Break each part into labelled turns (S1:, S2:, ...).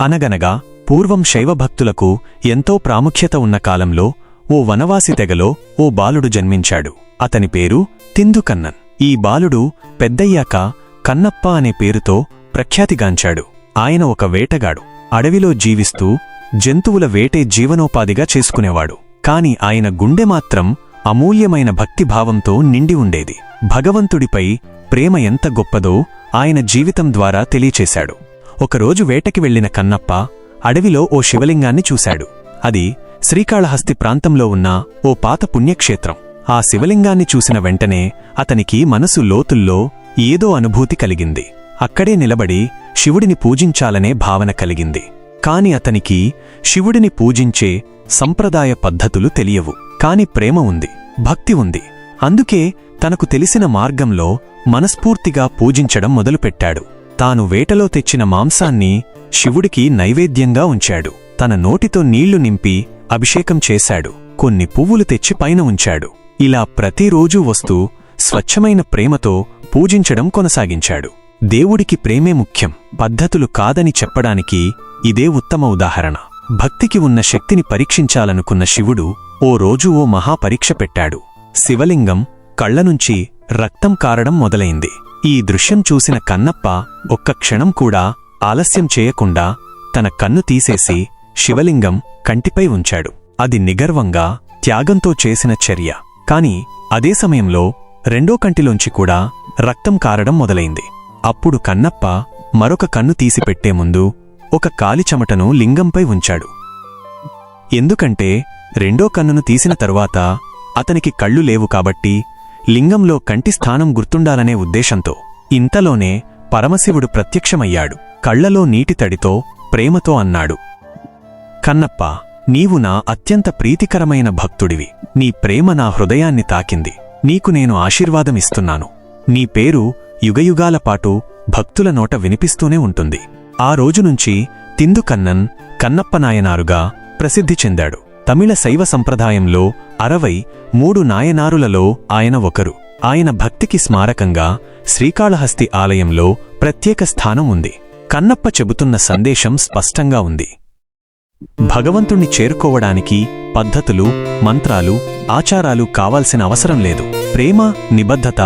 S1: అనగనగా పూర్వం శైవభక్తులకు ఎంతో ప్రాముఖ్యత ఉన్న కాలంలో ఓ వనవాసి తెగలో ఓ బాలుడు జన్మించాడు. అతని పేరు తిందుకన్నన్. ఈ బాలుడు పెద్దయ్యాక కన్నప్ప అనే పేరుతో ప్రఖ్యాతిగాంచాడు. ఆయన ఒక వేటగాడు. అడవిలో జీవిస్తూ జంతువుల వేటే జీవనోపాధిగా చేసుకునేవాడు. కాని ఆయన గుండె మాత్రం అమూల్యమైన భక్తిభావంతో నిండి ఉండేది. భగవంతుడిపై ప్రేమ ఎంత గొప్పదో ఆయన జీవితం ద్వారా తెలియచేశాడు. ఒకరోజు వేటకి వెళ్ళిన కన్నప్ప అడవిలో ఓ శివలింగాన్ని చూశాడు. అది శ్రీకాళహస్తి ప్రాంతంలో ఉన్న ఓ పాత పుణ్యక్షేత్రం. ఆ శివలింగాన్ని చూసిన వెంటనే అతనికి మనసు లోతుల్లో ఏదో అనుభూతి కలిగింది. అక్కడే నిలబడి శివుడిని పూజించాలనే భావన కలిగింది. కాని అతనికి శివుడిని పూజించే సంప్రదాయ పద్ధతులు తెలియవు. కాని ప్రేమ ఉంది భక్తి ఉంది. అందుకే తనకు తెలిసిన మార్గంలో మనస్ఫూర్తిగా పూజించడం మొదలుపెట్టాడు. తాను వేటలో తెచ్చిన మాంసాన్ని శివుడికి నైవేద్యంగా ఉంచాడు. తన నోటితో నీళ్ళు నింపి అభిషేకం చేశాడు. కొన్ని పువ్వులు తెచ్చి పైన ఉంచాడు. ఇలా ప్రతిరోజూ వస్తూ స్వచ్ఛమైన ప్రేమతో పూజించడం కొనసాగించాడు. దేవుడికి ప్రేమే ముఖ్యం. పద్ధతులు కాదని చెప్పడానికి ఇదే ఉత్తమ ఉదాహరణ. భక్తికి ఉన్న శక్తిని పరీక్షించాలనుకున్న శివుడు ఓ రోజు ఓ మహాపరీక్ష పెట్టాడు. శివలింగం కళ్ళనుంచి రక్తం కారడం మొదలైంది. ఈ దృశ్యం చూసిన కన్నప్ప ఒక్క క్షణం కూడా ఆలస్యం చేయకుండా తన కన్ను తీసేసి శివలింగం కంటిపై ఉంచాడు. అది నిగర్వంగా త్యాగంతో చేసిన చర్య. కాని అదే సమయంలో రెండో కంటిలోంచి కూడా రక్తం కారడం మొదలైంది. అప్పుడు కన్నప్ప మరొక కన్ను తీసిపెట్టే ముందు ఒక కాలి చెమటను లింగంపై ఉంచాడు. ఎందుకంటే రెండో కన్నును తీసిన తరువాత అతనికి కళ్ళు లేవు కాబట్టి లింగంలో కంటి స్థానం గుర్తుండాలనే ఉద్దేశంతో ఇంతలోనే పరమశివుడు ప్రత్యక్షమయ్యాడు. కళ్ళలో నీటి తడితో ప్రేమతో అన్నాడు కన్నప్ప నీవు నా అత్యంత ప్రీతికరమైన భక్తుడివి. నీ ప్రేమ నా హృదయాన్ని తాకింది. నీకు నేను ఆశీర్వాదమిస్తున్నాను నీ పేరు యుగయుగాల పాటు భక్తుల నోట వినిపిస్తూనే ఉంటుంది. ఆ రోజునుంచి తిందుకన్నన్ కన్నప్పనాయనారుగా ప్రసిద్ధి చెందాడు. తమిళ శైవ సంప్రదాయంలో అరవై మూడు నాయనారులలో ఆయన ఒకరు. ఆయన భక్తికి స్మారకంగా శ్రీకాళహస్తి ఆలయంలో ప్రత్యేక స్థానం ఉంది. కన్నప్ప చెబుతున్న సందేశం స్పష్టంగా ఉంది. భగవంతుణ్ణి చేరుకోవడానికి పద్ధతులు మంత్రాలు ఆచారాలు కావాల్సిన అవసరం లేదు. ప్రేమ నిబద్ధత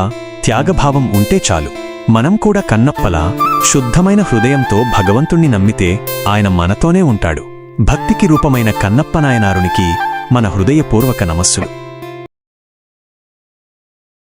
S1: త్యాగభావం ఉంటే చాలు. మనం కూడా కన్నప్పలా శుద్ధమైన హృదయంతో భగవంతుణ్ణి నమ్మితే ఆయన మనతోనే ఉంటాడు. భక్తికి రూపమైన కన్నప్ప నాయనారునికి మన హృదయపూర్వక నమస్సులు.